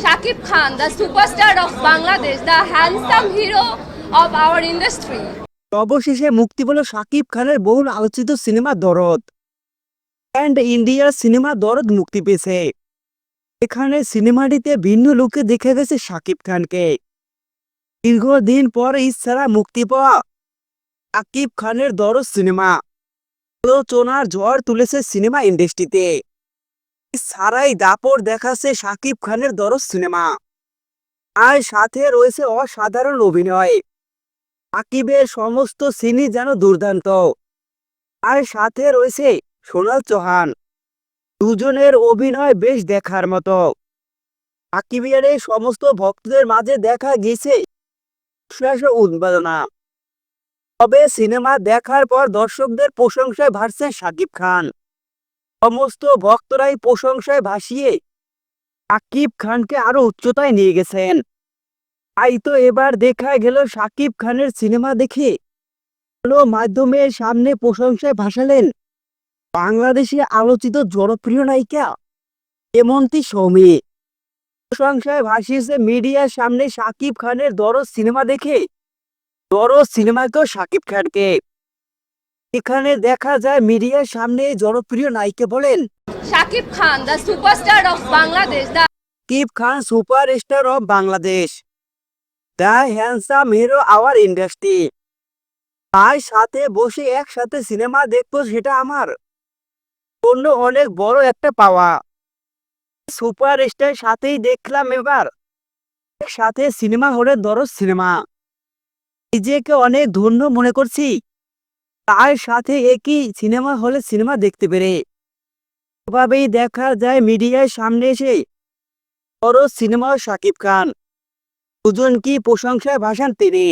Shakib Khan, the superstar of Bangladesh, the handsome hero of our industry. অবশেষে মুক্তি পেল শাকিব খানের বহুল আলোচিত সিনেমা দরদ। অ্যান্ড ইন্ডিয়ার সিনেমা দরদ মুক্তি পেয়েছে। এখানে সিনেমাটিতে ভিন্ন লুকে দেখা গেছে শাকিব খানকে। দীর্ঘদিন পর ইচ্ছারা মুক্তি পাওয়া শাকিব খানের দরদ সিনেমা। আলোচনার ঝড় তুলেছে সিনেমা ইন্ডাস্ট্রিতে। সারাই দাপট দেখাচ্ছে শাকিব খানের দরদ সিনেমা। আর সাথে রয়েছে অসাধারণ অভিনয়। আকিবের সমস্ত সিনই যেন দুর্দান্ত। আর সাথে রয়েছে সোনাল চৌহান। দুজনের অভিনয় বেশ দেখার মতো। আকিবের এই সমস্ত ভক্তদের মাঝে দেখা গেছে উন্মাদনা। তবে সিনেমা দেখার পর দর্শকদের প্রশংসায় ভাসছে সাকিব খান। সমস্ত ভক্তরাই প্রশংসায় ভাসিয়ে আকিব খানকে আরও উচ্চতায় নিয়ে গেছেন। তাই তো এবার দেখা গেল শাকিব খানের সিনেমা দেখে। কোনো মাধ্যমের সামনে প্রশংসায় ভাসালেন বাংলাদেশে আলোচিত জনপ্রিয় নায়িকা হেমন্তী সৌমি। প্রশংসায় ভাসিয়েছে মিডিয়ার সামনে শাকিব খানের দরজ সিনেমা দেখে। দরজ সিনেমাকেও শাকিব খানকে। এখানে দেখা যায় মিডিয়ার সামনে জনপ্রিয় নায়িকা বলেন Shakib Khan, the superstar of Bangladesh, the keep Khan super star of Bangladesh the handsome hero our industry তাই সাথে বসে একসাথে সিনেমা দেখব সেটা আমার অন্য অনেক বড় একটা পাওয়া। সুপার স্টার সাথেই দেখলাম এবার সাথে সিনেমা হলে দরজ সিনেমা। নিজেকে অনেক ধন্য মনে করছি। তার সাথে একই সিনেমা হলে সিনেমা দেখতে পেরে। এভাবেই দেখা যায় মিডিয়ার সামনে এসে। বড় সিনেমা শাকিব খান। দুজন কি প্রশংসায় ভাসান তিনি